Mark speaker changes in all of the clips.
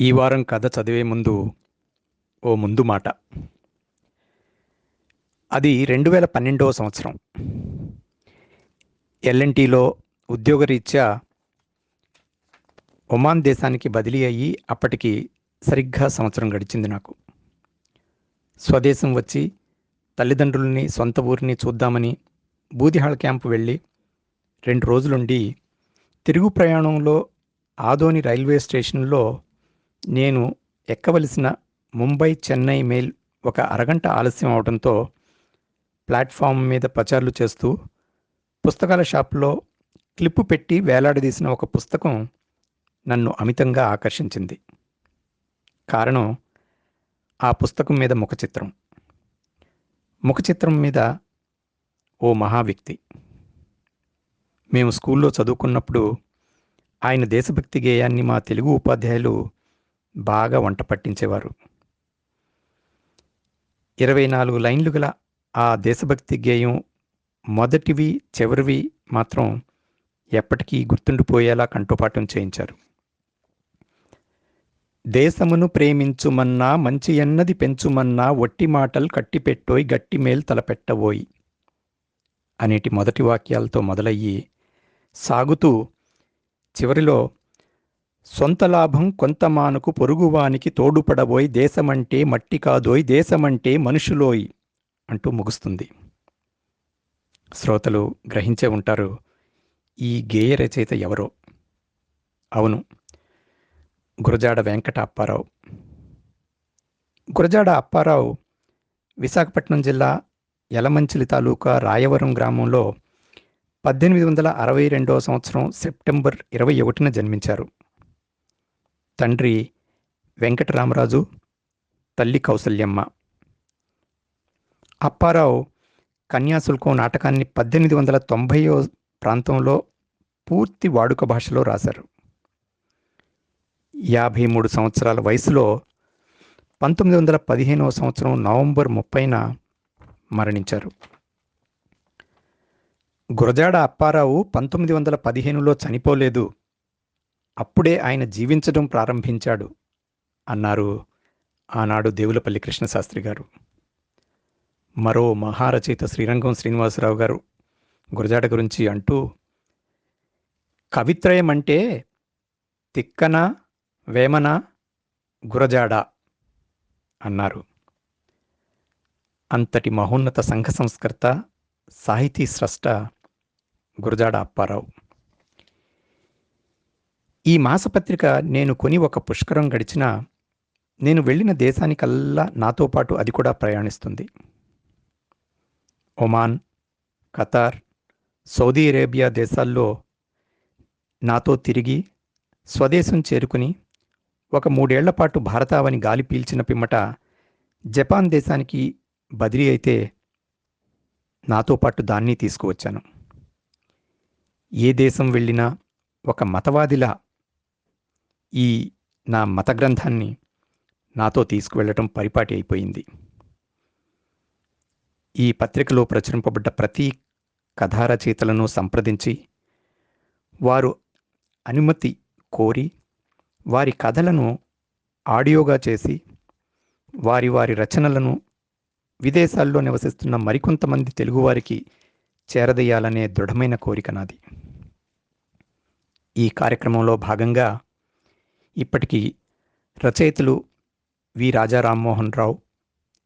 Speaker 1: ఈ వారం కథ చదివే ముందు ఓ ముందు మాట. అది రెండు వేల పన్నెండవ సంవత్సరం. ఎల్ఎన్టీలో ఉద్యోగరీత్యా ఒమాన్ దేశానికి బదిలీ అయ్యి అప్పటికి సరిగ్గా సంవత్సరం గడిచింది నాకు. స్వదేశం వచ్చి తల్లిదండ్రుల్ని సొంత ఊరిని చూద్దామని బూదిహాళ్ క్యాంపు వెళ్ళి రెండు రోజులుండి తిరుగు ప్రయాణంలో ఆదోని రైల్వే స్టేషన్లో నేను ఎక్కవలసిన ముంబై చెన్నై మెయిల్ ఒక అరగంట ఆలస్యం అవడంతో ప్లాట్ఫామ్ మీద పచార్లు చేస్తూ పుస్తకాల షాప్లో క్లిప్పు పెట్టి వేలాడదీసిన ఒక పుస్తకం నన్ను అమితంగా ఆకర్షించింది. కారణం ఆ పుస్తకం మీద ముఖ చిత్రం ముఖ చిత్రం మీద ఓ మహా వ్యక్తి మేము స్కూల్లో చదువుకున్నప్పుడు ఆయన దేశభక్తి గేయాన్ని మా తెలుగు ఉపాధ్యాయులు బాగా వంట పట్టించేవారు. ఇరవై నాలుగు లైన్లు గల ఆ దేశభక్తి గేయం మొదటివి చివరివి మాత్రం ఎప్పటికీ గుర్తుండిపోయేలా కంఠపాఠం చేయించారు. దేశమును ప్రేమించుమన్నా మంచి ఎన్నది పెంచుమన్నా ఒట్టి మాటలు కట్టిపెట్టోయ్ గట్టి మేలు తలపెట్టబోయి అనేటి మొదటి వాక్యాలతో మొదలయ్యి సాగుతూ చివరిలో సొంత లాభం కొంత మానుకు పొరుగువానికి తోడుపడబోయ్ దేశమంటే మట్టి కాదోయ్ దేశమంటే మనుషులోయ్ అంటూ ముగుస్తుంది. శ్రోతలు గ్రహించే ఉంటారు ఈ గేయ రచయిత ఎవరో? అవును గురజాడ వెంకట అప్పారావు గురజాడ అప్పారావు విశాఖపట్నం జిల్లా యలమంచిలి తాలూకా రాయవరం గ్రామంలో పద్దెనిమిది వందల అరవై రెండవ సంవత్సరం సెప్టెంబర్ ఇరవై ఒకటిన జన్మించారు. తండ్రి వెంకటరామరాజు తల్లి కౌసల్యమ్మ. అప్పారావు కన్యాశుల్కం నాటకాన్ని పద్దెనిమిది వందల తొంభైవ ప్రాంతంలో పూర్తి వాడుక భాషలో రాశారు. యాభై మూడు సంవత్సరాల వయసులో పంతొమ్మిది వందల పదిహేనవ సంవత్సరం నవంబర్ ముప్పైన మరణించారు. గురజాడ అప్పారావు పంతొమ్మిది వందల పదిహేనులో చనిపోలేదు. అప్పుడే ఆయన జీవించడం ప్రారంభించాడు అన్నారు ఆనాడు దేవులపల్లి కృష్ణశాస్త్రి గారు. మరో మహారచయిత శ్రీరంగం శ్రీనివాసరావు గారు గురజాడ గురించి అంటూ కవిత్రయం అంటే తిక్కన వేమన గురజాడ అన్నారు. అంతటి మహోన్నత సంఘ సంస్కర్త సాహితీ స్రష్ట గురజాడ అప్పారావు. ఈ మాసపత్రిక నేను కొని ఒక పుష్కరం గడిచిన నేను వెళ్ళిన దేశానికల్లా నాతో పాటు అది కూడా ప్రయాణిస్తుంది. ఒమాన్ ఖతార్ సౌదీ అరేబియా దేశాల్లో నాతో తిరిగి స్వదేశం చేరుకుని ఒక మూడేళ్ళ పాటు భారతావని గాలి పీల్చిన పిమ్మట జపాన్ దేశానికి బదిలీ అయితే నాతో పాటు దాన్ని తీసుకువచ్చాను. ఏ దేశం వెళ్ళినా ఒక మతవాదిలా ఈ నా మత గ్రంథాన్ని నాతో తీసుకువెళ్ళటం పరిపాటి అయిపోయింది. ఈ పత్రికలో ప్రచురింపబడ్డ ప్రతి కథారచయితలను సంప్రదించి వారు అనుమతి కోరి వారి కథలను ఆడియోగా చేసి వారి వారి రచనలను విదేశాల్లో నివసిస్తున్న మరికొంతమంది తెలుగువారికి చేరదీయాలనే దృఢమైన కోరిక నాది. ఈ కార్యక్రమంలో భాగంగా ఇప్పటికీ రచయితలు వి. రాజా రామ్మోహన్ రావు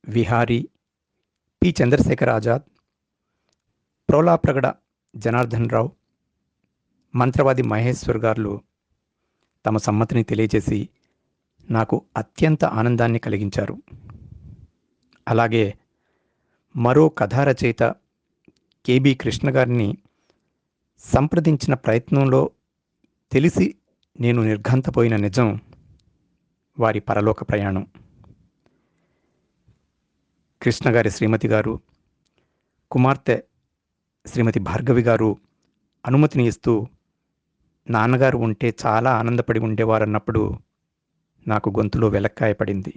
Speaker 1: విహారీ పి. చంద్రశేఖర్ ఆజాద్ ప్రోలాప్రగడ జనార్దన్ రావు మంత్రవాది మహేశ్వర్ గారు తమ సమ్మతిని తెలియజేసి నాకు అత్యంత ఆనందాన్ని కలిగించారు. అలాగే మరో కథా రచయిత కేబి కృష్ణ గారిని సంప్రదించిన ప్రయత్నంలో తెలిసి నేను నిర్ఘంతపోయిన నిజం వారి పరలోక ప్రయాణం. కృష్ణగారి శ్రీమతి గారు కుమార్తె శ్రీమతి భార్గవి గారు అనుమతిని ఇస్తూ నాన్నగారు ఉంటే చాలా ఆనందపడి ఉండేవారన్నప్పుడు నాకు గొంతులో వెలక్కాయ పడింది.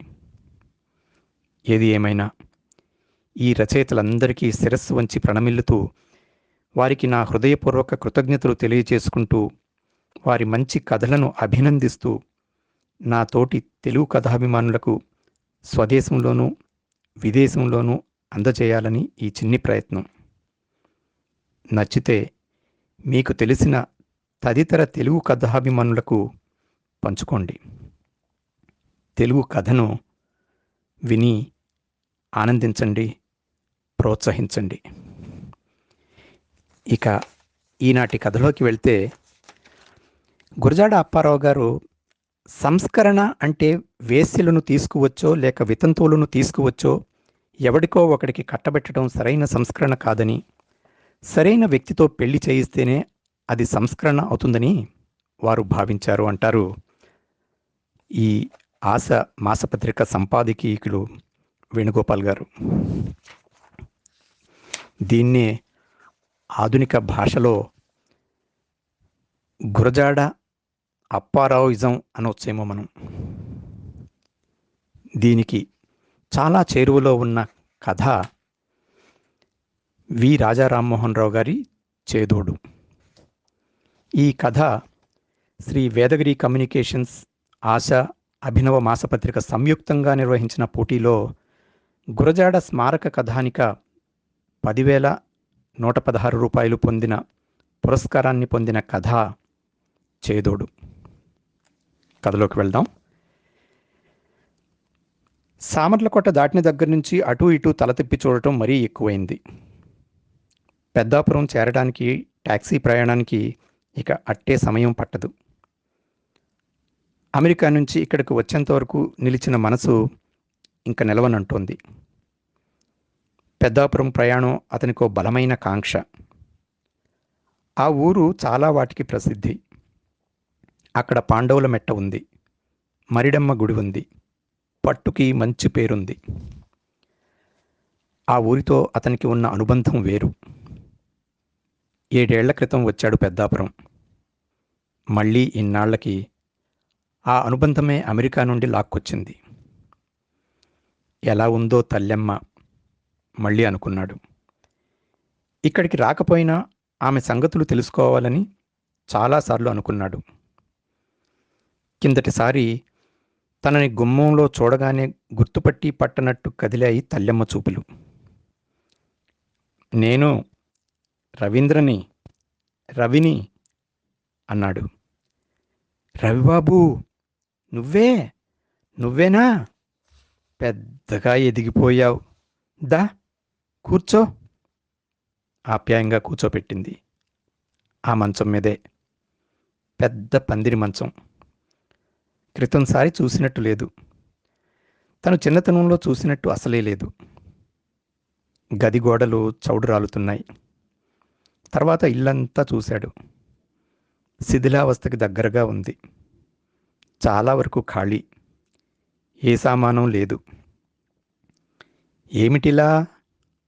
Speaker 1: ఏది ఏమైనా ఈ రచయితలందరికీ శిరస్సు వంచి ప్రణమిల్లుతూ వారికి నా హృదయపూర్వక కృతజ్ఞతలు తెలియజేసుకుంటూ వారి మంచి కథలను అభినందిస్తూ నా తోటి తెలుగు కథాభిమానులకు స్వదేశంలోనూ విదేశంలోనూ అందజేయాలని ఈ చిన్ని ప్రయత్నం. నచ్చితే మీకు తెలిసిన తదితర తెలుగు కథాభిమానులకు పంచుకోండి. తెలుగు కథను విని ఆనందించండి ప్రోత్సహించండి. ఇక ఈనాటి కథలోకి వెళ్తే గురజాడ అప్పారావు గారు సంస్కరణ అంటే వేశ్యలను తీసుకువచ్చో లేక వితంతువులను తీసుకువచ్చో ఎవడికో ఒకడికి కట్టబెట్టడం సరైన సంస్కరణ కాదని సరైన వ్యక్తితో పెళ్ళి చేయిస్తేనే అది సంస్కరణ అవుతుందని వారు భావించారు అంటారు. ఈ ఆశ మాసపత్రిక సంపాదకీయులు వేణుగోపాల్ గారు. దీన్నే ఆధునిక భాషలో గురజాడ అప్పారావుయిజం అనొచ్చేమో మనం. దీనికి చాలా చేరువలో ఉన్న కథ వి. రాజా రామ్మోహన్ రావు గారి చేదోడు. ఈ కథ శ్రీ వేదగిరి కమ్యూనికేషన్స్ ఆశ అభినవ మాసపత్రిక సంయుక్తంగా నిర్వహించిన పోటీలో గురజాడ స్మారక కథానిక పదివేల నూట పదహారు రూపాయలు పొందిన పురస్కారాన్ని పొందిన కథ చేదోడు. కథలోకి వెళ్దాం. సామర్లకోట దాటిన దగ్గర నుంచి అటు ఇటు తల తిప్పి చూడటం మరీ ఎక్కువైంది. పెద్దాపురం చేరడానికి ట్యాక్సీ ప్రయాణానికి ఇక అట్టే సమయం పట్టదు. అమెరికా నుంచి ఇక్కడికి వచ్చేంత వరకు నిలిచిన మనసు ఇంక నిలవనంటోంది. పెద్దాపురం ప్రయాణం అతనికో బలమైన కాంక్ష. ఆ ఊరు చాలా వాటికి ప్రసిద్ధి. అక్కడ పాండవుల మెట్ట ఉంది. మరిడమ్మ గుడి ఉంది. పట్టుకి మంచి పేరుంది. ఆ ఊరితో అతనికి ఉన్న అనుబంధం వేరు. ఏడేళ్ళ క్రితం వచ్చాడు పెద్దాపురం. మళ్ళీ ఇన్నాళ్ళకి ఆ అనుబంధమే అమెరికా నుండి లాక్కొచ్చింది. ఎలా ఉందో తల్లెమ్మ మళ్ళీ అనుకున్నాడు. ఇక్కడికి రాకపోయినా ఆమె సంగతులు తెలుసుకోవాలని చాలాసార్లు అనుకున్నాడు. కిందటిసారి తనని గుమ్మంలో చూడగానే గుర్తుపట్టి పట్టనట్టు కదిలాయి తల్లెమ్మ చూపులు. నేను రవీంద్రని రవిని అన్నాడు. రవిబాబు నువ్వే నువ్వేనా? పెద్దగా ఎదిగిపోయావు. దా కూర్చో. ఆప్యాయంగా కూర్చోపెట్టింది ఆ మంచం మీదే. పెద్ద పందిరి మంచం. క్రితంసారి చూసినట్టు లేదు. తను చిన్నతనంలో చూసినట్టు అసలే లేదు. గది గోడలు చౌడు రాలుతున్నాయి తర్వాత ఇల్లంతా చూశాడు. శిథిలావస్థకి దగ్గరగా ఉంది. చాలా వరకు ఖాళీ. ఏ సామానం లేదు. ఏమిటిలా?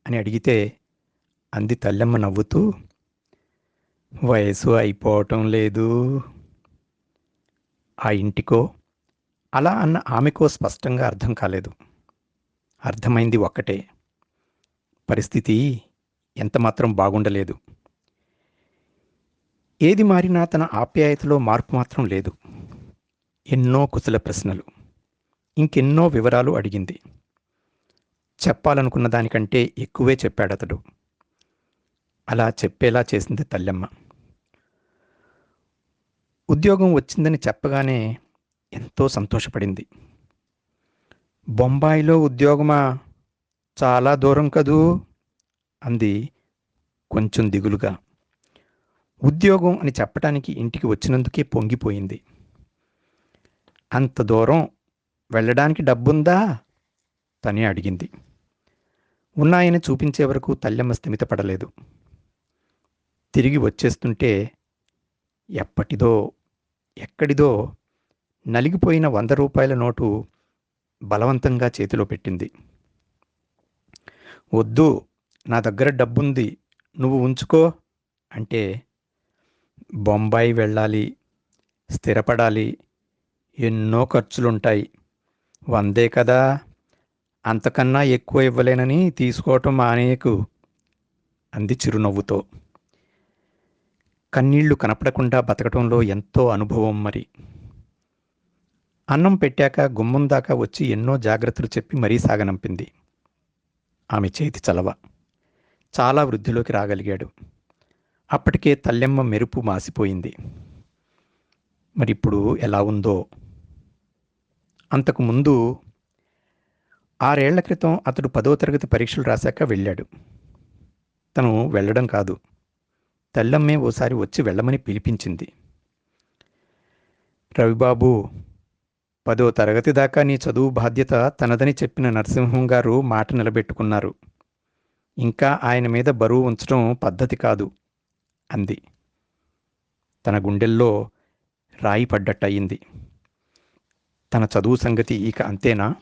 Speaker 1: అని అడిగితే అంది తల్లెమ్మ నవ్వుతూ వయసు అయిపోవటం లేదు. ఆ ఇంటికో అలా అన్న ఆమెకో స్పష్టంగా అర్థం కాలేదు. అర్థమైంది ఒక్కటే. పరిస్థితి ఎంతమాత్రం బాగుండలేదు. ఏది మారినా తన ఆప్యాయతలో మార్పు మాత్రం లేదు. ఎన్నో కుశల ప్రశ్నలు. ఇంకెన్నో వివరాలు అడిగింది. చెప్పాలనుకున్న దానికంటే ఎక్కువే చెప్పాడతడు. అలా చెప్పేలా చేసింది తల్లెమ్మ. ఉద్యోగం వచ్చిందని చెప్పగానే ఎంతో సంతోషపడింది. బొంబాయిలో ఉద్యోగమా? చాలా దూరం కదూ? అంది కొంచెం దిగులుగా. ఉద్యోగం అని చెప్పటానికి ఇంటికి వచ్చినందుకే పొంగిపోయింది. అంత దూరం వెళ్ళడానికి డబ్బుందా? తనే అడిగింది. ఉన్నాయని చూపించే వరకు తల్లెమ్మ స్థిమితపడలేదు. తిరిగి వచ్చేస్తుంటే ఎప్పటిదో ఎక్కడిదో నలిగిపోయిన వంద రూపాయల నోటు బలవంతంగా చేతిలో పెట్టింది. వద్దు నా దగ్గర డబ్బుంది నువ్వు ఉంచుకో అంటే బొంబాయి వెళ్ళాలి స్థిరపడాలి ఎన్నో ఖర్చులుంటాయి వందే కదా అంతకన్నా ఎక్కువ ఇవ్వలేనని తీసుకోవటం మానేయకు అంది చిరునవ్వుతో. కన్నీళ్ళు కనపడకుండా బతకటంలో ఎంతో అనుభవం మరి. అన్నం పెట్టాక గుమ్మం దాకా వచ్చి ఎన్నో జాగ్రత్తలు చెప్పి మరీ సాగనంపింది. ఆమె చేతి చలవ. చాలా వృద్ధిలోకి రాగలిగాడు. అప్పటికే తల్లెమ్మ మెరుపు మాసిపోయింది. మరిప్పుడు ఎలా ఉందో. అంతకు ముందు ఆరేళ్ళ క్రితం అతడు పదో తరగతి పరీక్షలు రాశాక వెళ్ళాడు. తను వెళ్ళడం కాదు. తెల్లమ్మే ఓసారి వచ్చి వెళ్ళమని పిలిపించింది. రవిబాబు పదో తరగతి దాకా నీ చదువు బాధ్యత తనదని చెప్పిన నరసింహం గారు మాట నిలబెట్టుకున్నారు. ఇంకా ఆయన మీద బరువు ఉంచడం పద్ధతి కాదు అంది. తన గుండెల్లో రాయి పడ్డట్టయింది. తన చదువు సంగతి ఇక అంతేనా?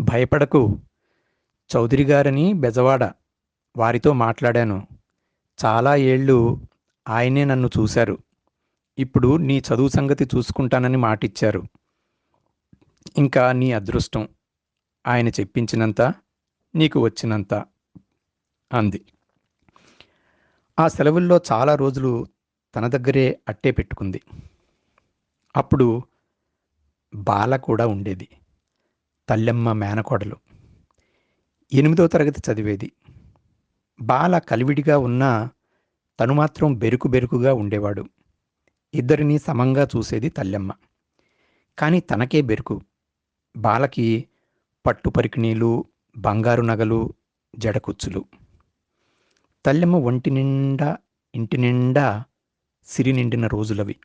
Speaker 1: భయపడకు చౌదరి గారని బెజవాడ వారితో మాట్లాడాను. చాలా ఏళ్ళు ఆయనే నన్ను చూశారు. ఇప్పుడు నీ చదువు సంగతి చూసుకుంటానని మాటిచ్చారు. ఇంకా నీ అదృష్టం ఆయన చెప్పించినంత నీకు వచ్చినంత అంది. ఆ సెలవుల్లో చాలా రోజులు తన దగ్గరే అట్టే పెట్టుకుంది. అప్పుడు బాల కూడా ఉండేది. తల్లెమ్మ మేనకోడలు. ఎనిమిదో తరగతి చదివేది. బాల కలివిడిగా ఉన్నా తను మాత్రం బెరుకు బెరుకుగా ఉండేవాడు. ఇద్దరిని సమంగా చూసేది తల్లెమ్మ. కానీ తనకే బెరుకు. బాలకి పట్టు పరికిణీలు బంగారు నగలు జడకుచ్చులు. తల్లెమ్మ ఒంటి నిండా ఇంటి నిండా సిరి నిండిన రోజులవి.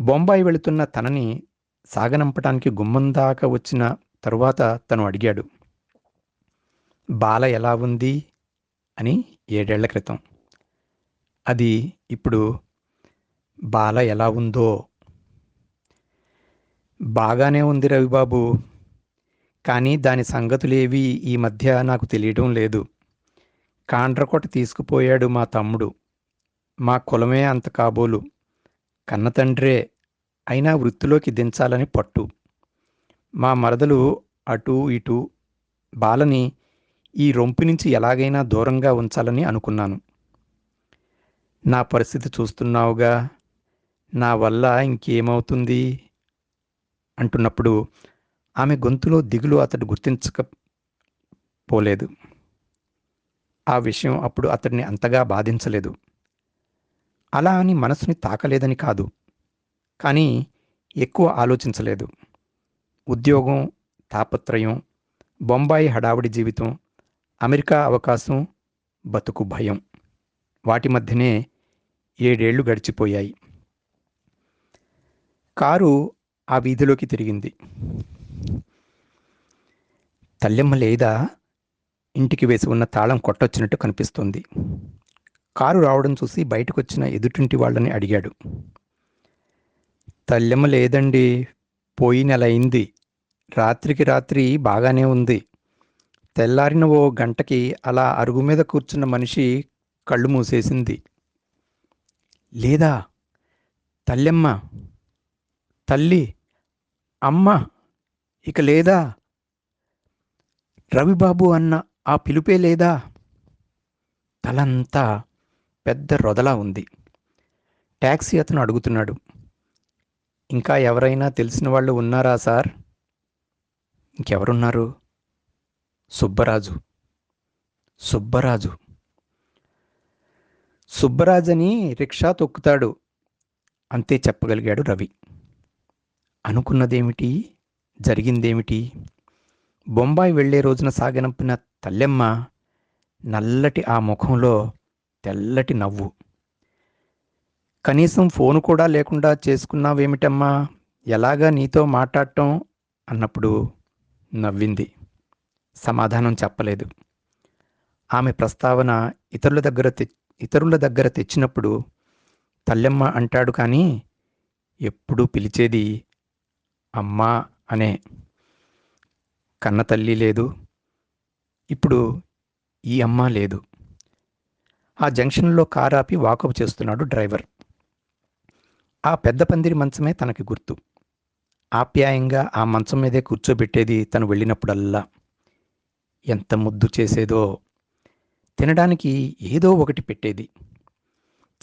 Speaker 1: బొంబాయి వెళుతున్న తనని సాగనంపటానికి గుమ్మం దాకా వచ్చిన తరువాత తను అడిగాడు బాల ఎలా ఉంది? అని ఏడేళ్ళ క్రితం. అది ఇప్పుడు బాల ఎలా ఉందో. బాగానే ఉంది రవిబాబు. కానీ దాని సంగతులేవి ఈ మధ్య నాకు తెలియడం లేదు. కాండ్రకోట తీసుకుపోయాడు మా తమ్ముడు. మా కులమే అంత కాబోలు. కన్నతండ్రే. అయినా వృత్తిలోకి దించాలని పట్టు. మా మరదలు అటు ఇటు బాలని ఈ రొంపు నుంచి ఎలాగైనా దూరంగా ఉంచాలని అనుకున్నాను. నా పరిస్థితి చూస్తున్నావుగా? నా వల్ల ఇంకేమవుతుంది? అంటున్నప్పుడు ఆమె గొంతులో దిగులు అతడు గుర్తించకపోలేదు. ఆ విషయం అప్పుడు అతడిని అంతగా బాధించలేదు. అలా అని మనసుని తాకలేదని కాదు. కానీ ఎక్కువ ఆలోచించలేదు. ఉద్యోగం తాపత్రయం బొంబాయి హడావుడి జీవితం అమెరికా అవకాశం బతుకు భయం. వాటి మధ్యనే ఏడేళ్ళు గడిచిపోయాయి. కారు ఆ వీధిలోకి తిరిగింది. తల్లెమ్మ లేదా? ఇంటికి వేసి ఉన్న తాళం కొట్టొచ్చినట్టు కనిపిస్తోంది. కారు రావడం చూసి బయటకొచ్చిన ఎదుటింటి వాళ్ళని అడిగాడు. తల్లెమ్మ లేదండి పోయి నెల అయింది. రాత్రికి రాత్రి బాగానే ఉంది. తెల్లారిన ఓ గంటకి అలా అరుగు మీద కూర్చున్న మనిషి కళ్ళు మూసేసింది. లేదా? తల్లెమ్మ! తల్లి! అమ్మ! ఇక లేదా? రవిబాబు అన్న ఆ పిలుపే లేదా? తలంతా పెద్ద రొదలా ఉంది. ట్యాక్సీ అతను అడుగుతున్నాడు. ఇంకా ఎవరైనా తెలిసిన వాళ్ళు ఉన్నారా సార్? ఇంకెవరున్నారు? సుబ్బరాజు. సుబ్బరాజు. సుబ్బరాజని రిక్షా తొక్కుతాడు. అంతే చెప్పగలిగాడు రవి. అనుకున్నదేమిటి? జరిగిందేమిటి? బొంబాయి వెళ్ళే రోజున సాగనంపిన తల్లెమ్మ నల్లటి ఆ ముఖంలో తెల్లటి నవ్వు. కనీసం ఫోను కూడా లేకుండా చేసుకున్నావేమిటమ్మా? ఎలాగా నీతో మాట్లాడటం? అన్నప్పుడు నవ్వింది. సమాధానం చెప్పలేదు. ఆమె ప్రస్తావన ఇతరుల దగ్గర తె ఇతరుల దగ్గర తెచ్చినప్పుడు తల్లెమ్మ అంటాడు కానీ ఎప్పుడూ పిలిచేది అమ్మా అనే కన్న తల్లి లేదు. ఇప్పుడు ఈ అమ్మ లేదు. ఆ జంక్షన్లో కారు ఆపి వాకప్ చేస్తున్నాడు డ్రైవర్. ఆ పెద్ద పందిరి మంచమే తనకి గుర్తు. ఆప్యాయంగా ఆ మంచం మీదే కూర్చోబెట్టేది తను వెళ్ళినప్పుడల్లా. ఎంత ముద్దు చేసేదో తినడానికి ఏదో ఒకటి పెట్టేది.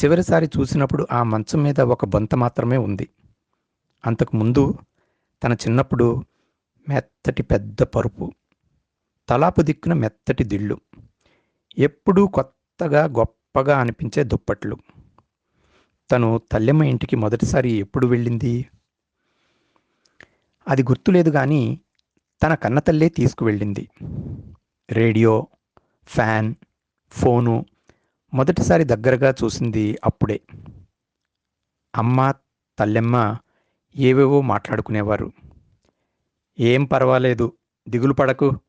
Speaker 1: చివరిసారి చూసినప్పుడు ఆ మంచం మీద ఒక బొంత మాత్రమే ఉంది. అంతకుముందు తన చిన్నప్పుడు మెత్తటి పెద్ద పరుపు తలాపు దిక్కున మెత్తటి దిళ్ళు ఎప్పుడూ కొత్తగా గొప్పగా అనిపించే దుప్పట్లు. తను తల్లెమ్మ ఇంటికి మొదటిసారి ఎప్పుడు వెళ్ళింది? అది గుర్తులేదు కానీ తన కన్నతల్లే తీసుకువెళ్ళింది. రేడియో ఫ్యాన్ ఫోను మొదటిసారి దగ్గరగా చూసింది అప్పుడే. అమ్మ తల్లెమ్మ ఏవేవో మాట్లాడుకునేవారు. ఏం పర్వాలేదు దిగులు పడకు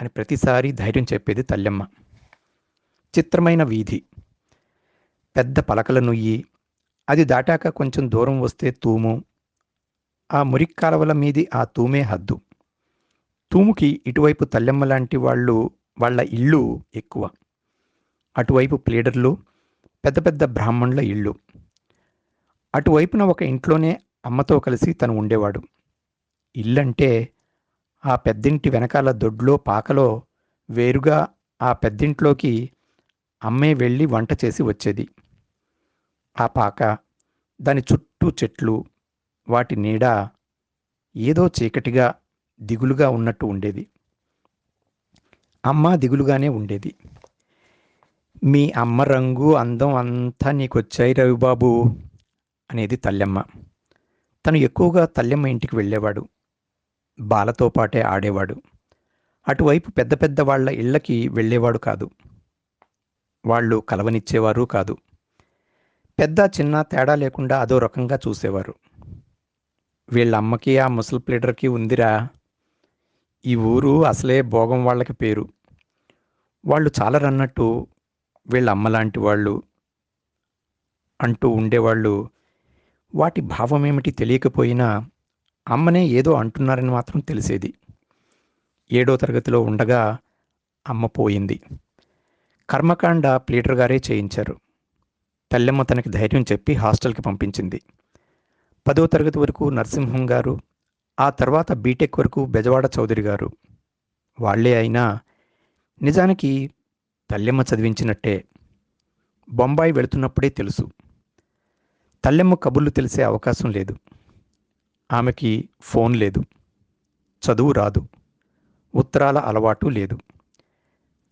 Speaker 1: అని ప్రతిసారి ధైర్యం చెప్పేది తల్లెమ్మ. చిత్రమైన వీధి. పెద్ద పలకల నుయ్యి. అది దాటాక కొంచెం దూరం వస్తే తూము. ఆ మురిక్కాలవల మీది ఆ తూమే హద్దు. తూముకి ఇటువైపు తల్లెమ్మ లాంటి వాళ్ళు వాళ్ళ ఇళ్ళు ఎక్కువ. అటువైపు ప్లేడర్లు పెద్ద పెద్ద బ్రాహ్మణుల ఇళ్ళు అటువైపున ఒక ఇంట్లోనే అమ్మతో కలిసి తను ఉండేవాడు. ఇల్లంటే ఆ పెద్దింటి వెనకాల దొడ్లో పాకలో వేరుగా ఆ పెద్దింట్లోకి అమ్మే వెళ్ళి వంట చేసి వచ్చేది. ఆ పాక దాని చుట్టూ చెట్లు వాటి నీడ ఏదో చీకటిగా దిగులుగా ఉన్నట్టు ఉండేది. అమ్మ దిగులుగానే ఉండేది. మీ అమ్మ రంగు అందం అంతా నీకొచ్చాయి రవిబాబు అనేది తల్లెమ్మ. తను ఎక్కువగా తల్లెమ్మ ఇంటికి వెళ్ళేవాడు. బాలతో పాటే ఆడేవాడు. అటువైపు పెద్ద పెద్ద వాళ్ళ ఇళ్ళకి వెళ్ళేవాడు కాదు. వాళ్ళు కలవనిచ్చేవారు కాదు. పెద్ద చిన్న తేడా లేకుండా అదో రకంగా చూసేవారు. వీళ్ళ అమ్మకి ఆ ముసలి ప్లేడర్కి ఉందిరా ఈ ఊరు అసలే భోగం వాళ్ళకి పేరు. వాళ్ళు చాలరన్నట్టు వీళ్ళ అమ్మలాంటి వాళ్ళు అంటూ ఉండేవాళ్ళు. వాటి భావం ఏమిటి తెలియకపోయినా అమ్మనే ఏదో అంటున్నారని మాత్రం తెలిసేది. ఏడో తరగతిలో ఉండగా అమ్మ పోయింది. కర్మకాండ ప్లీటర్ గారే చేయించారు. తల్లెమ్మ తనకి ధైర్యం చెప్పి హాస్టల్కి పంపించింది. పదో తరగతి వరకు నరసింహం గారు ఆ తర్వాత బీటెక్ వరకు బెజవాడ చౌదరి గారు. వాళ్ళే అయినా నిజానికి తల్లెమ్మ చదివించినట్టే. బొంబాయి వెళుతున్నప్పుడే తెలుసు. తల్లెమ్మ కబుర్లు తెలిసే అవకాశం లేదు. ఆమెకి ఫోన్ లేదు. చదువు రాదు. ఉత్తరాల అలవాటు లేదు.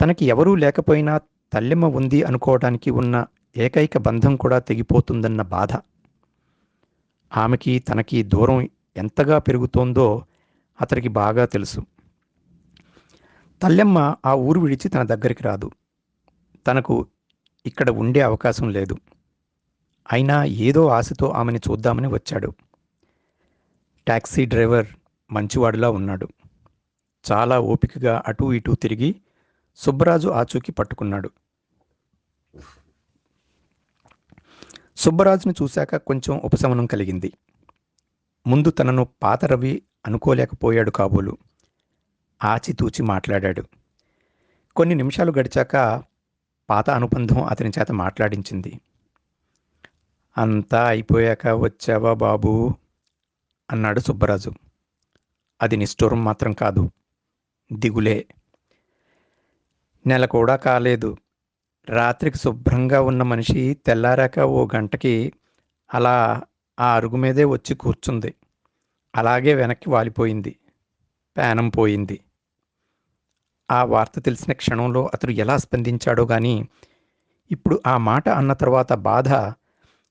Speaker 1: తనకి ఎవరూ లేకపోయినా తల్లెమ్మ ఉంది అనుకోవడానికి ఉన్న ఏకైక బంధం కూడా తెగిపోతుందన్న బాధ. ఆమెకి తనకి దూరం ఎంతగా పెరుగుతోందో అతనికి బాగా తెలుసు. తల్లెమ్మ ఆ ఊరు విడిచి తన దగ్గరికి రాదు. తనకు ఇక్కడ ఉండే అవకాశం లేదు. అయినా ఏదో ఆశతో ఆమెని చూద్దామని వచ్చాడు. ట్యాక్సీ డ్రైవర్ మంచివాడిలా ఉన్నాడు. చాలా ఓపికగా అటూ ఇటూ తిరిగి సుబ్బరాజు ఆచూకి పట్టుకున్నాడు. సుబ్బరాజును చూశాక కొంచెం ఉపశమనం కలిగింది. ముందు తనను పాత రవి అనుకోలేకపోయాడు కాబోలు. ఆచితూచి మాట్లాడాడు. కొన్ని నిమిషాలు గడిచాక పాత అనుబంధం అతని చేత మాట్లాడించింది. అంతా అయిపోయాక వచ్చావా బాబూ అన్నాడు సుబ్బరాజు. అది నిష్ఠూరం మాత్రం కాదు. దిగులే. నెల కూడా కాలేదు. రాత్రికి శుభ్రంగా ఉన్న మనిషి తెల్లారాక ఓ గంటకి అలా ఆ అరుగు మీదే వచ్చి కూర్చుంది. అలాగే వెనక్కి వాలిపోయింది. పేనం పోయింది. ఆ వార్త తెలిసిన క్షణంలో అతడు ఎలా స్పందించాడో గాని ఇప్పుడు ఆ మాట అన్న తర్వాత బాధ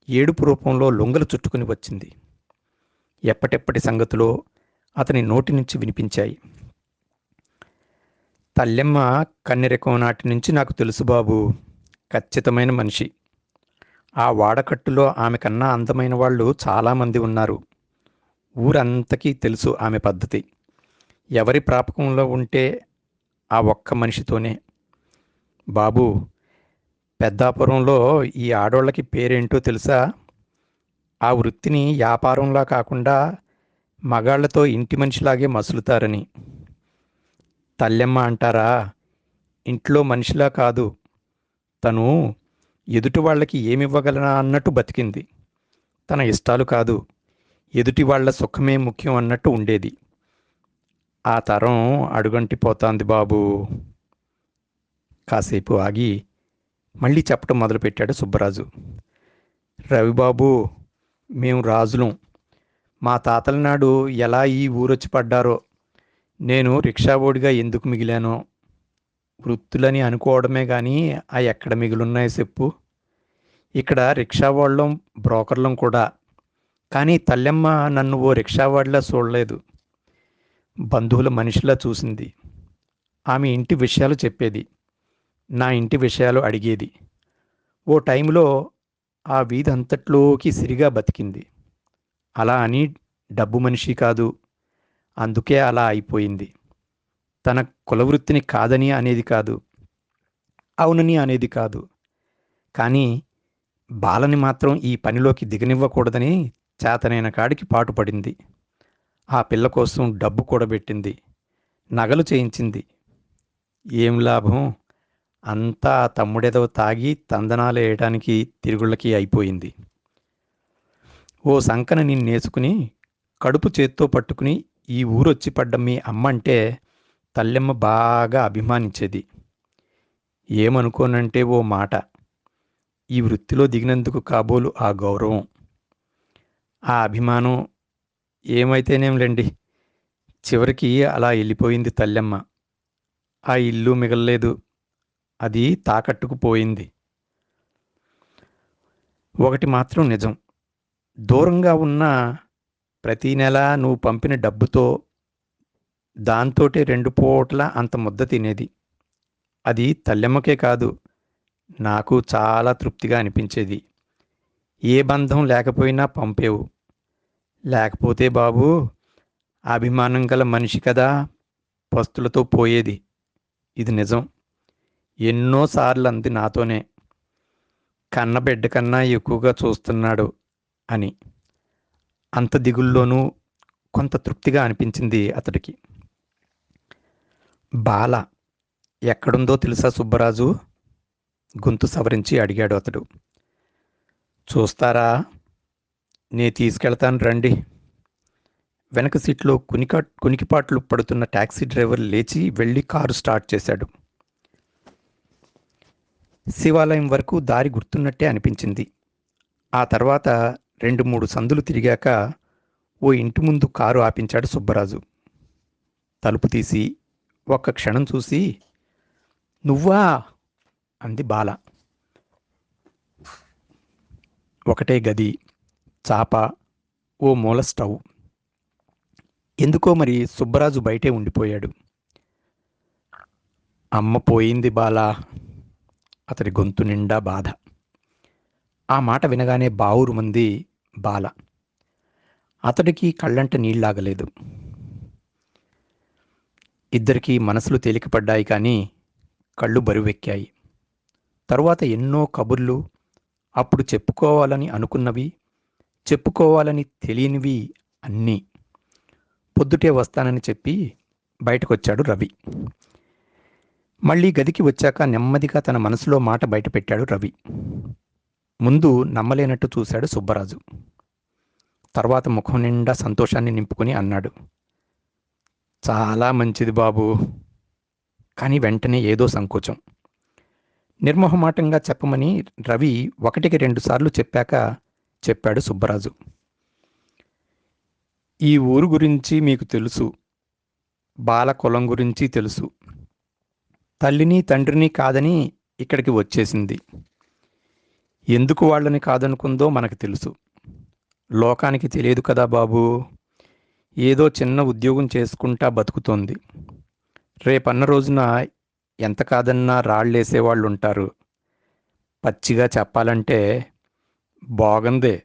Speaker 1: ఏడుపు రూపంలో లొంగలు చుట్టుకుని వచ్చింది. ఎప్పటెప్పటి సంగతిలో అతని నోటి నుంచి వినిపించాయి. తల్లెమ్మ కన్నెరెకం నాటి నుంచి నాకు తెలుసు బాబు ఖచ్చితమైన మనిషి. ఆ వాడకట్టులో ఆమె కన్నా అందమైన వాళ్ళు చాలామంది ఉన్నారు. ఊరంతకీ తెలుసు ఆమె పద్ధతి. ఎవరి ప్రాపకంలో ఉంటే ఆ ఒక్క మనిషితోనే. బాబు పెద్దాపురంలో ఈ ఆడోళ్ళకి పేరేంటో తెలుసా? ఆ వృత్తిని వ్యాపారంలా కాకుండా మగాళ్ళతో ఇంటి మనిషిలాగే మసులుతారని. తల్లెమ్మ అంటారా? ఇంట్లో మనిషిలా కాదు. తను ఎదుటి వాళ్ళకి ఏమివ్వగలనా అన్నట్టు బతికింది. తన ఇష్టాలు కాదు. ఎదుటి వాళ్ళ సుఖమే ముఖ్యం అన్నట్టు ఉండేది. ఆ తరం అడుగంటిపోతాంది బాబు. కాసేపు ఆగి మళ్ళీ చెప్పడం మొదలుపెట్టాడు సుబ్బరాజు. రవిబాబు మేము రాజులం. మా తాతల నాడు ఎలా ఈ ఊరొచ్చి పడ్డారో నేను రిక్షాబోడిగా ఎందుకు మిగిలానో వృత్తులని అనుకోవడమే కానీ ఆ ఎక్కడ మిగిలిన్నాయో చెప్పు. ఇక్కడ రిక్షా వాళ్ళం బ్రోకర్లం కూడా కానీ తల్లెమ్మ నన్ను ఓ రిక్షావాడిలా చూడలేదు. బంధువుల మనిషిలా చూసింది. ఆమె ఇంటి విషయాలు చెప్పేది. నా ఇంటి విషయాలు అడిగేది. ఓ టైంలో ఆ వీధి అంతట్లోకి సిరిగా బతికింది. అలా అని డబ్బు మనిషి కాదు. అందుకే అలా అయిపోయింది. తన కులవృత్తిని కాదని అనేది కాదు. అవునని అనేది కాదు. కానీ బాలని మాత్రం ఈ పనిలోకి దిగనివ్వకూడదని చేతనైన కాడికి పాటుపడింది ఆ పిల్ల కోసం డబ్బు కూడబెట్టింది. నగలు చేయించింది. ఏం లాభం? అంతా తమ్ముడేదో తాగి తందనాలు వేయడానికి తిరుగుళ్ళకి అయిపోయింది. ఓ సంకన నిన్నేసుకుని కడుపు చేత్తో పట్టుకుని ఈ ఊరొచ్చి పడ్డ మీ అమ్మ అంటే తల్లెమ్మ బాగా అభిమానించేది. ఏమనుకోనంటే ఓ మాట. ఈ వృత్తిలో దిగినందుకు కాబోలు ఆ గౌరవం. ఆ అభిమానం ఏమైతేనేంలేండి. చివరికి అలా వెళ్ళిపోయింది తల్లెమ్మ. ఆ ఇల్లు మిగల్లేదు. అది తాకట్టుకుపోయింది ఒకటి మాత్రం నిజం. దూరంగా ఉన్న ప్రతీ నెల నువ్వు పంపిన డబ్బుతో దాంతోటే రెండు పూట్ల అంత ముద్ద తినేది. అది తల్లెమ్మకే కాదు. నాకు చాలా తృప్తిగా అనిపించేది. ఏ బంధం లేకపోయినా పంపేవు. లేకపోతే బాబు అభిమానం గల మనిషి కదా పస్తులతో పోయేది. ఇది నిజం. ఎన్నోసార్లు అంది నాతోనే. కన్న బిడ్డ కన్నా ఎక్కువగా చూస్తున్నాడు అని. అంత దిగుల్లోనూ కొంత తృప్తిగా అనిపించింది అతడికి. బాల ఎక్కడుందో తెలుసా సుబ్బరాజు? గొంతు సవరించి అడిగాడు అతడు. చూస్తారా? నే తీసుకెళ్తాను రండి. వెనక సీట్లో కునికా కునికిపాట్లు పడుతున్న ట్యాక్సీ డ్రైవర్ లేచి వెళ్ళి కారు స్టార్ట్ చేశాడు. శివాలయం వరకు దారి గుర్తున్నట్టే అనిపించింది. ఆ తర్వాత రెండు మూడు సందులు తిరిగాక ఓ ఇంటి ముందు కారు ఆపించాడు సుబ్బరాజు. తలుపు తీసి ఒక్క క్షణం చూసి నువ్వా? అంది బాల. ఒకటే గది. చాప ఓ మూల స్టవ్. ఎందుకో మరి సుబ్బరాజు బయటే ఉండిపోయాడు. అమ్మ పోయింది బాలా. అతడి గొంతు నిండా బాధ. ఆ మాట వినగానే బావురు మంది బాల. అతడికి కళ్ళంట నీళ్ళాగలేదు ఇద్దరికీ మనసులు తేలికపడ్డాయి కానీ కళ్ళు బరువెక్కాయి. తరువాత ఎన్నో కబుర్లు అప్పుడు చెప్పుకోవాలని అనుకున్నవి చెప్పుకోవాలని తెలియనివి అన్నీ. పొద్దుటే వస్తానని చెప్పి బయటకొచ్చాడు రవి. మళ్ళీ గదికి వచ్చాక నెమ్మదిగా తన మనసులో మాట బయటపెట్టాడు రవి. ముందు నమ్మలేనట్టు చూశాడు సుబ్బరాజు. తర్వాత ముఖం నిండా సంతోషాన్ని నింపుకొని అన్నాడు. చాలా మంచిది బాబు. కానీ వెంటనే ఏదో సంకోచం. నిర్మోహమాటంగా చెప్పమని రవి ఒకటికి రెండుసార్లు చెప్పాక చెప్పాడు సుబ్బరాజు. ఈ ఊరు గురించి మీకు తెలుసు. బాల కులం గురించి తెలుసు. తల్లిని తండ్రిని కాదని ఇక్కడికి వచ్చేసింది. ఎందుకు వాళ్ళని కాదనుకుందో మనకు తెలుసు. లోకానికి తెలియదు కదా బాబు. ఏదో చిన్న ఉద్యోగం చేసుకుంటా బతుకుతోంది. రేపన్న రోజున ఎంత కాదన్నా రాళ్ళేసేవాళ్ళు ఉంటారు పచ్చిగా చెప్పాలంటే బాగుందే.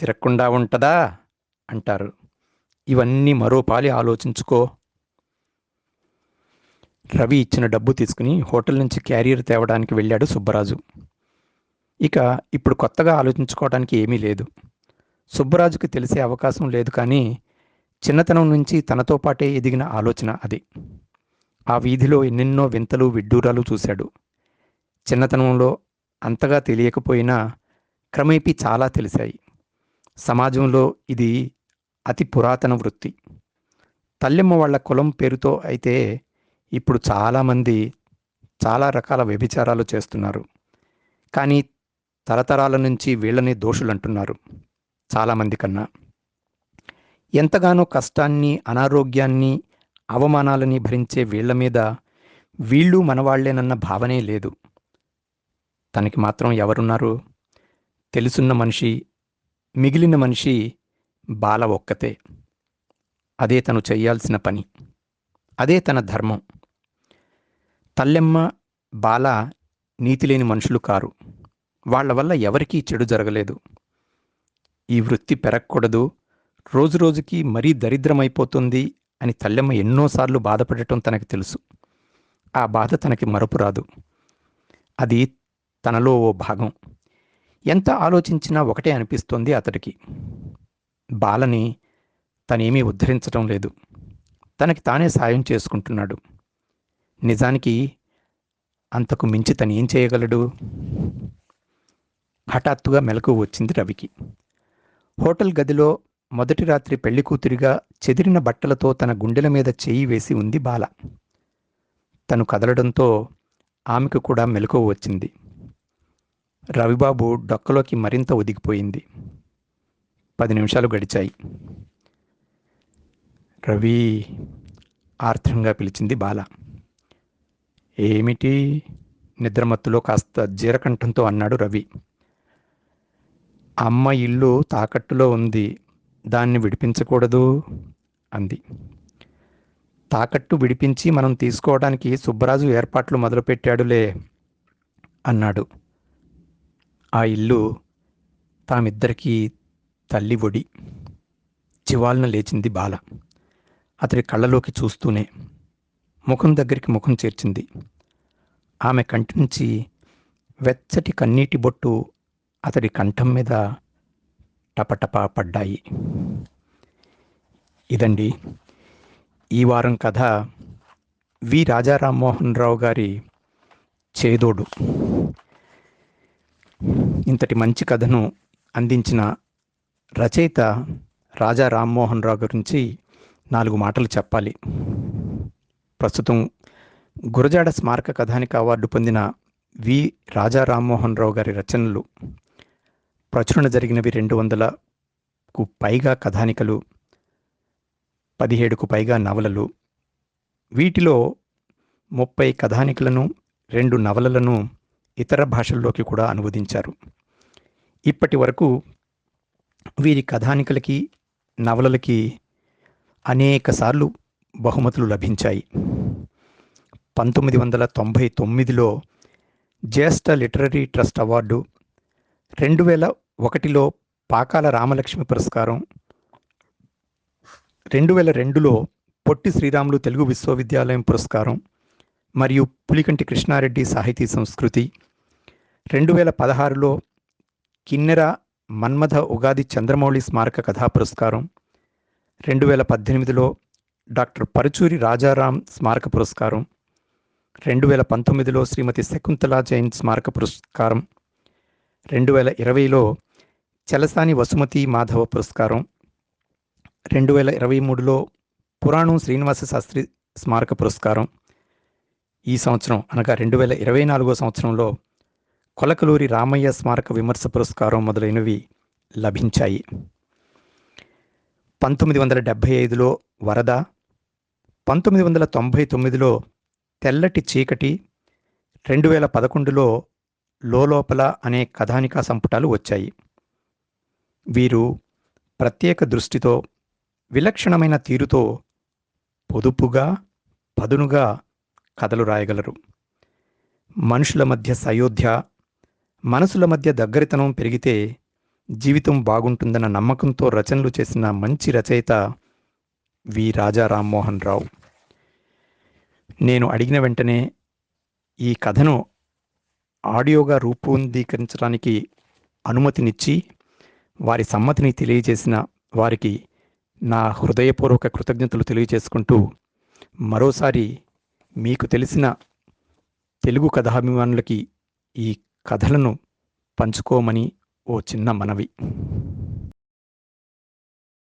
Speaker 1: తిరగకుండా ఉంటుందా? అంటారు. ఇవన్నీ మరోపాలి ఆలోచించుకో. రవి ఇచ్చిన డబ్బు తీసుకుని హోటల్ నుంచి క్యారియర్ తేవడానికి వెళ్ళాడు సుబ్బరాజు. ఇక ఇప్పుడు కొత్తగా ఆలోచించుకోవడానికి ఏమీ లేదు. సుబ్బరాజుకి తెలిసే అవకాశం లేదు కానీ చిన్నతనం నుంచి తనతో పాటే ఎదిగిన ఆలోచన అది. ఆ వీధిలో ఎన్నెన్నో వింతలు విడ్డూరాలు చూశాడు. చిన్నతనంలో అంతగా తెలియకపోయినా క్రమేపీ చాలా తెలిసాయి. సమాజంలో ఇది అతి పురాతన వృత్తి. తల్లెమ్మ వాళ్ళ కులం పేరుతో అయితే ఇప్పుడు చాలామంది చాలా రకాల వ్యభిచారాలు చేస్తున్నారు. కానీ తరతరాల నుంచి వీళ్ళని దోషులంటున్నారు చాలామంది కన్నా. ఎంతగానో కష్టాన్ని అనారోగ్యాన్ని అవమానాలని భరించే వీళ్ళ మీద వీళ్ళు మనవాళ్ళేనన్న భావనే లేదు. తనకి మాత్రం ఎవరున్నారు? తెలుసున్న మనిషి మిగిలిన మనిషి బాల ఒక్కతే. అదే తను చేయాల్సిన పని. అదే తన ధర్మం. తల్లెమ్మ బాల నీతిలేని మనుషులు కారు. వాళ్ళ వల్ల ఎవరికీ చెడు జరగలేదు. ఈ వృత్తి పెరగకూడదు. రోజురోజుకి మరీ దరిద్రమైపోతుంది అని తల్లెమ్మ ఎన్నోసార్లు బాధపడటం తనకి తెలుసు. ఆ బాధ తనకి మరపురాదు. అది తనలో ఓ భాగం. ఎంత ఆలోచించినా ఒకటే అనిపిస్తోంది అతడికి. బాలని తనేమీ ఉద్ధరించటం లేదు. తనకి తానే సాయం చేసుకుంటున్నాడు. నిజానికి అంతకు మించి తను ఏం చేయగలడు? హఠాత్తుగా మెలకు వచ్చింది రవికి. హోటల్ గదిలో మొదటి రాత్రి పెళ్ళి కూతురిగా చెదిరిన బట్టలతో తన గుండెల మీద చేయి వేసి ఉంది బాల. తను కదలడంతో ఆమెకు కూడా మెలకువ వచ్చింది. రవిబాబు డొక్కలోకి మరింత ఒదిగిపోయింది. పది నిమిషాలు గడిచాయి. రవి ఆర్ద్రంగా పిలిచింది బాల. ఏమిటి? నిద్రమత్తులో కాస్త జీరకంఠంతో అన్నాడు రవి. అమ్మ ఇల్లు తాకట్టులో ఉంది. దాన్ని విడిపించకూడదు అంది. తాకట్టు విడిపించి మనం తీసుకోవడానికి సుబ్బరాజు ఏర్పాట్లు మొదలుపెట్టాడులే అన్నాడు. ఆ ఇల్లు తామిద్దరికీ తల్లి ఒడి. చివాలన లేచింది బాల. అతడి కళ్ళలోకి చూస్తూనే ముఖం దగ్గరికి ముఖం చేర్చింది. ఆమె కంటి నుంచి వెచ్చటి కన్నీటి బొట్టు అతడి కంఠం మీద టపటపా పడ్డాయి. ఇదండి ఈ వారం కథ వి రాజా రామ్మోహన్ రావు గారి చేదోడు. ఇంతటి మంచి కథను అందించిన రచయిత రాజా రామ్మోహన్ రావు గురించి నాలుగు మాటలు చెప్పాలి. ప్రస్తుతం గురజాడ స్మారక కథానిక అవార్డు పొందిన వి రాజా రామ్మోహన్ రావు గారి రచనలు ప్రచురణ జరిగినవి రెండు వందలకు పైగా కథానికలు పదిహేడుకు పైగా నవలలు. వీటిలో ముప్పై కథానికలను రెండు నవలలను ఇతర భాషల్లోకి కూడా అనువదించారు. ఇప్పటి వరకు వీరి కథానికలకి నవలలకి అనేకసార్లు బహుమతులు లభించాయి. పంతొమ్మిది వందల తొంభై తొమ్మిదిలో జ్యేష్ఠ లిటరరీ ట్రస్ట్ అవార్డు రెండు వేల ఒకటిలో పాకాల రామలక్ష్మి పురస్కారం రెండు వేల రెండులో పొట్టి శ్రీరాములు తెలుగు విశ్వవిద్యాలయం పురస్కారం మరియు పులికంటి కృష్ణారెడ్డి సాహితీ సంస్కృతి రెండు వేల పదహారులో కిన్నెర మన్మథ ఉగాది చంద్రమౌళి స్మారక కథా పురస్కారం. రెండు వేల పద్దెనిమిదిలో డాక్టర్ పరుచూరి రాజారాం స్మారక పురస్కారం. రెండు వేల పంతొమ్మిదిలో శ్రీమతి శకుంతలా జైన్ స్మారక పురస్కారం. రెండు వేల ఇరవైలో చలసాని వసుమతి మాధవ పురస్కారం. రెండు వేల ఇరవై మూడులో పురాణం శ్రీనివాస శాస్త్రి స్మారక పురస్కారం. ఈ సంవత్సరం అనగా రెండు వేల ఇరవై నాలుగో సంవత్సరంలో కొలకలూరి రామయ్య స్మారక విమర్శ పురస్కారం మొదలైనవి లభించాయి. పంతొమ్మిది వందల డెబ్భై ఐదులో వరద పంతొమ్మిది వందల తొంభై తొమ్మిదిలో తెల్లటి చీకటి రెండు వేల పదకొండులో లోలోపల అనే కథానికా సంపుటాలు వచ్చాయి. వీరు ప్రత్యేక దృష్టితో విలక్షణమైన తీరుతో పొదుపుగా పదునుగా కథలు రాయగలరు. మనుషుల మధ్య సయోధ్య మనసుల మధ్య దగ్గరితనం పెరిగితే జీవితం బాగుంటుందన్న నమ్మకంతో రచనలు చేసిన మంచి రచయిత వి. రాజా రామ్మోహన్ రావు. నేను అడిగిన వెంటనే ఈ కథను ఆడియోగా రూపొందీకరించడానికి అనుమతినిచ్చి వారి సమ్మతిని తెలియజేసిన వారికి నా హృదయపూర్వక కృతజ్ఞతలు తెలియజేసుకుంటూ మరోసారి మీకు తెలిసిన తెలుగు కథాభిమానులకి ఈ కథలను పంచుకోమని ఓ చిన్న మనవి.